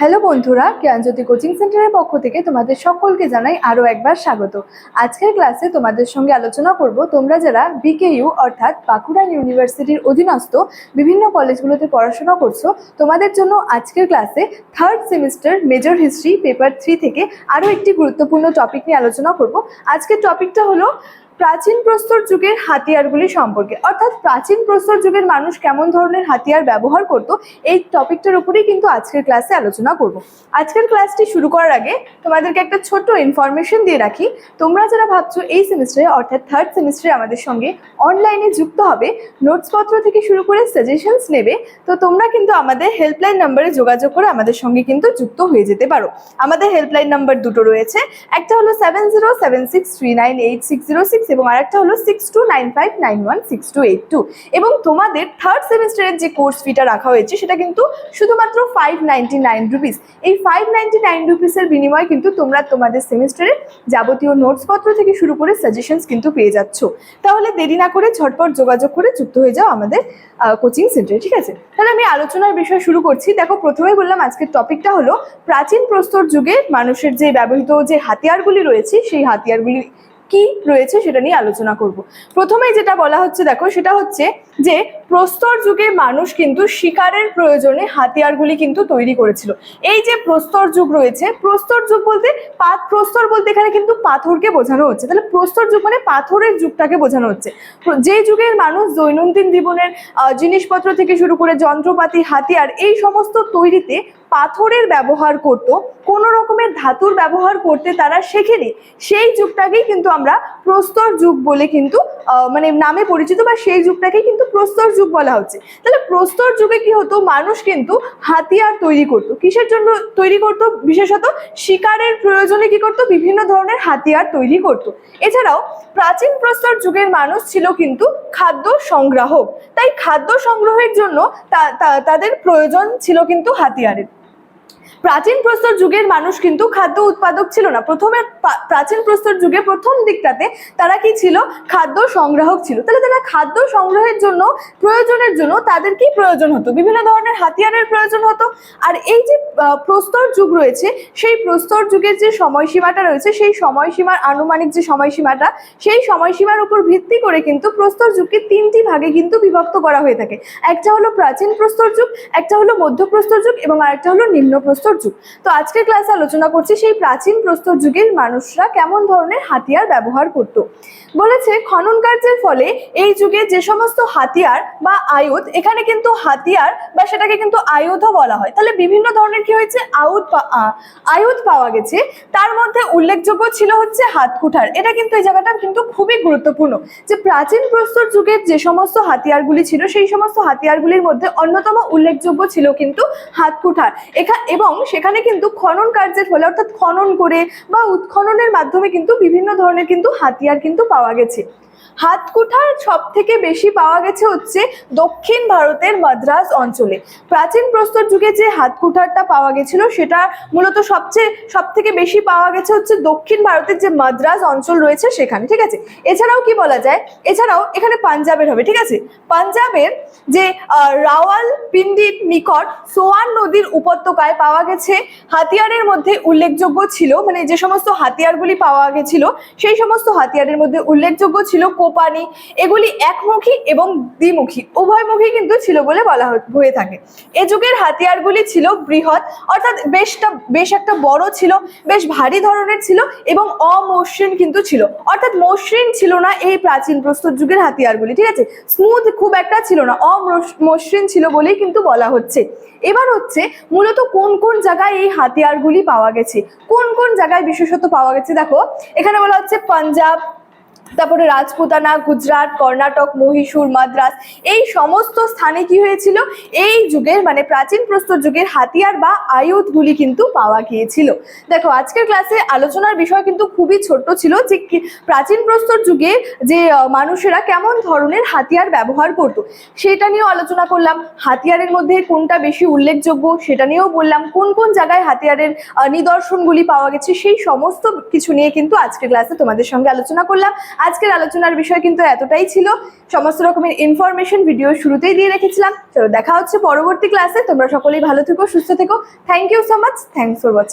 Hello বন্ধুরা, জ্ঞানজ্যোতি coaching সেন্টারের পক্ষ থেকে তোমাদের সকলকে জানাই আরও একবার স্বাগত। আজকের ক্লাসে তোমাদের সঙ্গে আলোচনা করব তোমরা যারা বিকেইউ অর্থাৎ বাঁকুড়া ইউনিভার্সিটির অধীনস্থ বিভিন্ন কলেজগুলোতে পড়াশোনা করছ, তোমাদের জন্য আজকের ক্লাসে third semester major history paper three থেকে আরও একটি গুরুত্বপূর্ণ টপিক নিয়ে আলোচনা করব। আজকের টপিকটা হলো প্রাচীন প্রস্তর যুগের হাতিয়ারগুলি সম্পর্কে। অর্থাৎ প্রাচীন প্রস্তর যুগের মানুষ কেমন ধরনের হাতিয়ার ব্যবহার করত, এই টপিকটার উপরেই কিন্তু আজকের ক্লাসে আলোচনা করব। আজকের ক্লাসটি শুরু করার আগে তোমাদেরকে একটা ছোট্ট ইনফরমেশন দিয়ে রাখি। তোমরা যারা ভাবছ এই সেমিস্টারে অর্থাৎ থার্ড সেমিস্টারে আমাদের সঙ্গে অনলাইনে যুক্ত হবে নোটসপত্র থেকে শুরু করে সাজেশনস নেবে, তো তোমরা কিন্তু আমাদের হেল্পলাইন নাম্বারে যোগাযোগ করে আমাদের সঙ্গে কিন্তু যুক্ত হয়ে যেতে পারো। আমাদের হেল্পলাইন নাম্বার দুটো রয়েছে, একটা হলো seven zero seven six three nine eight six zero six এবং আরেকটা হলো six two nine five nine one six two eight two এবং তোমাদের থার্ড সেমিস্টারের যে কোর্স ফিটা রাখা হয়েছে, সেটা কিন্তু শুধুমাত্র ফাইভ নাইনটি নাইন রুপিস এই ফাইভ নাইনটি নাইন রুপিসের বিনিময়ে কিন্তু তোমরা তোমাদের সেমিস্টারের যাবতীয় নোটসপত্র থেকে শুরু করে সাজেশনস কিন্তু পেয়ে যাচ্ছ। তাহলে দেরি না করে ঝটপট যোগাযোগ করে যুক্ত হয়ে যাও আমাদের কোচিং সেন্টারে ঠিক আছে? তাহলে আমি আলোচনার বিষয় শুরু করছি। দেখো, প্রথমেই বললাম আজকের টপিকটা হলো প্রাচীন প্রস্তর যুগে মানুষের যে ব্যবহৃত যে হাতিয়ারগুলি রয়েছে, সেই হাতিয়ারগুলি কি রয়েছে সেটা নিয়ে আলোচনা করব। প্রথমেই যেটা বলা হচ্ছে, দেখো, সেটা হচ্ছে যে প্রস্তর যুগে মানুষ কিন্তু শিকারের প্রয়োজনে হাতিয়ারগুলি কিন্তু তৈরি করেছিল। এই যে প্রস্তর যুগ রয়েছে, প্রস্তর যুগ বলতে প্রস্তর বলতে এখানে কিন্তু পাথরকে বোঝানো হচ্ছে। তাহলে প্রস্তর যুগ মানে পাথরের যুগটাকে বোঝানো হচ্ছে। যে যুগের মানুষ দৈনন্দিন জীবনের জিনিসপত্র থেকে শুরু করে যন্ত্রপাতি, হাতিয়ার, এই সমস্ত তৈরিতে পাথরের ব্যবহার করত, কোনো রকমের ধাতুর ব্যবহার করতে তারা শেখেনি। সেই যুগটাকেই কিন্তু আমরা প্রস্তর যুগ বলে কিন্তু মানে নামে পরিচিত বা সেই যুগটাকেই কিন্তু প্রস্তর যুগ বলা হচ্ছে। তাহলে প্রস্তর যুগে কি হতো? মানুষ কিন্তু হাতিয়ার তৈরি করতো। কিসের জন্য তৈরি করতো? বিশেষত শিকারের প্রয়োজনে কি করত? বিভিন্ন ধরনের হাতিয়ার তৈরি করতো। এছাড়াও প্রাচীন প্রস্তর যুগের মানুষ ছিল কিন্তু খাদ্য সংগ্রাহক। তাই খাদ্য সংগ্রহের জন্য তাদের প্রয়োজন ছিল কিন্তু হাতিয়ারের। প্রাচীন প্রস্তর যুগের মানুষ কিন্তু খাদ্য উৎপাদক ছিল না। প্রথমে প্রাচীন প্রস্তর যুগে প্রথম দিকটাতে তারা কি ছিল? খাদ্য সংগ্রাহক ছিল। তাহলে তারা খাদ্য সংগ্রহের জন্য, প্রয়োজনের জন্য তাদের কি প্রয়োজন হতো? বিভিন্ন ধরনের হাতিয়ারের প্রয়োজন হতো। আর এই যে প্রস্তর যুগ রয়েছে, সেই প্রস্তর যুগের যে সময়সীমাটা রয়েছে, সেই সময়সীমার আনুমানিক যে সময়সীমাটা, সেই সময়সীমার উপর ভিত্তি করে কিন্তু প্রস্তর যুগকে তিনটি ভাগে কিন্তু বিভক্ত করা হয়ে থাকে। একটা হলো প্রাচীন প্রস্তর যুগ, একটা হলো মধ্য প্রস্তর যুগ এবং আরেকটা হলো নিম্ন প্রস্তর যুগ। তো আজকের ক্লাসে আলোচনা করছি সেই প্রাচীন প্রস্তর যুগের মানুষরা কেমন ধরনের হাতিয়ার ব্যবহার করত? বলেছে, খনন কার্যের ফলে এই যুগে যে সমস্ত হাতিয়ার বা আয়ুধ, এখানে কিন্তু হাতিয়ার বা সেটাকে কিন্তু আয়ুধও বলা হয়। তাহলে বিভিন্ন ধরনের কি হয়েছে? আয়ুধ পা- আয়ুধ পাওয়া গেছে। তার মধ্যে উল্লেখযোগ্য ছিল হচ্ছে হাত কুঠার। এটা কিন্তু এই জায়গাটা কিন্তু খুবই গুরুত্বপূর্ণ যে প্রাচীন প্রস্তর যুগের যে সমস্ত হাতিয়ারগুলি ছিল, সেই সমস্ত হাতিয়ারগুলির মধ্যে অন্যতম উল্লেখযোগ্য ছিল কিন্তু হাত কুঠার। এখানে এবং সেখানে কিন্তু খনন কার্যের ফলে অর্থাৎ খনন করে বা উৎখননের মাধ্যমে কিন্তু বিভিন্ন ধরনের কিন্তু হাতিয়ার কিন্তু পাওয়া গেছে। হাত কুঠার সব থেকে বেশি পাওয়া গেছে হচ্ছে দক্ষিণ ভারতের মাদ্রাজ অঞ্চলে। প্রাচীন প্রস্তর যুগে যে হাত কুঠারটা পাওয়া গেছিল, সেটা মূলত সবচেয়ে সব থেকে বেশি পাওয়া গেছে হচ্ছে দক্ষিণ ভারতের যে মাদ্রাজ অঞ্চল রয়েছে সেখানে, ঠিক আছে? এছাড়াও কি বলা যায়? এছাড়াও এখানে পাঞ্জাবের হবে, ঠিক আছে? পাঞ্জাবের যে রাওয়াল পিন্ডির নিকট সোয়ান নদীর উপত্যকায় পাওয়া গেছে। হাতিয়ারের মধ্যে উল্লেখযোগ্য ছিল মানে যে সমস্ত হাতিয়ারগুলি পাওয়া গেছিল, সেই সমস্ত হাতিয়ারের মধ্যে উল্লেখযোগ্য ছিল কোপানি, এগুলি একমুখী এবং দ্বিমুখী। উভয়মুখী কিন্তু ছিল বলে বলা হয়ে থাকে। এ যুগের হাতিয়ারগুলি ছিল বৃহৎ, অর্থাৎ বেশটা, বেশ একটা বড় ছিল, বেশ ভারী ধরনের ছিল এবং অমসৃণ কিন্তু ছিল। অর্থাৎ মসৃণ ছিল না এই প্রাচীন প্রস্তর যুগের হাতিয়ারগুলি, ঠিক আছে? স্মুথ খুব একটা ছিল না, অমসৃণ ছিল বলেই কিন্তু বলা হচ্ছে। এবার হচ্ছে মূলত কোন কোন জায়গায় এই হাতিয়ারগুলি পাওয়া গেছে? কোন কোন জায়গায় বিশেষত পাওয়া গেছে? দেখো, এখানে বলা হচ্ছে পাঞ্জাব তারপরে রাজপুতানা, গুজরাট, কর্ণাটক, মহীশূর, মাদ্রাস, এই সমস্ত স্থানে কি হয়েছিল? এই যুগের মানে প্রাচীন প্রস্তর যুগের হাতিয়ার বা আয়ুধগুলি কিন্তু পাওয়া গিয়েছিল। দেখো, আজকের ক্লাসে আলোচনার বিষয় কিন্তু খুবই ছোট্ট ছিল যে প্রাচীন প্রস্তর যুগে যে মানুষেরা কেমন ধরনের হাতিয়ার ব্যবহার করত। সেটা নিয়েও আলোচনা করলাম। হাতিয়ারের মধ্যে কোনটা বেশি উল্লেখযোগ্য সেটা নিয়েও বললাম। কোন কোন জায়গায় হাতিয়ারের নিদর্শনগুলি পাওয়া গেছে? সেই সমস্ত কিছু নিয়ে কিন্তু আজকের ক্লাসে তোমাদের সঙ্গে আলোচনা করলাম। আজকের আলোচনার বিষয় কিন্তু এতটাই ছিল। সমস্ত রকমের ইনফরমেশন ভিডিও শুরুতেই দিয়ে রেখেছিলাম। চলো দেখা হচ্ছে পরবর্তী ক্লাসে তোমরা সকলেই ভালো থেকো, সুস্থ থেকো। Thank you so much thanks for watching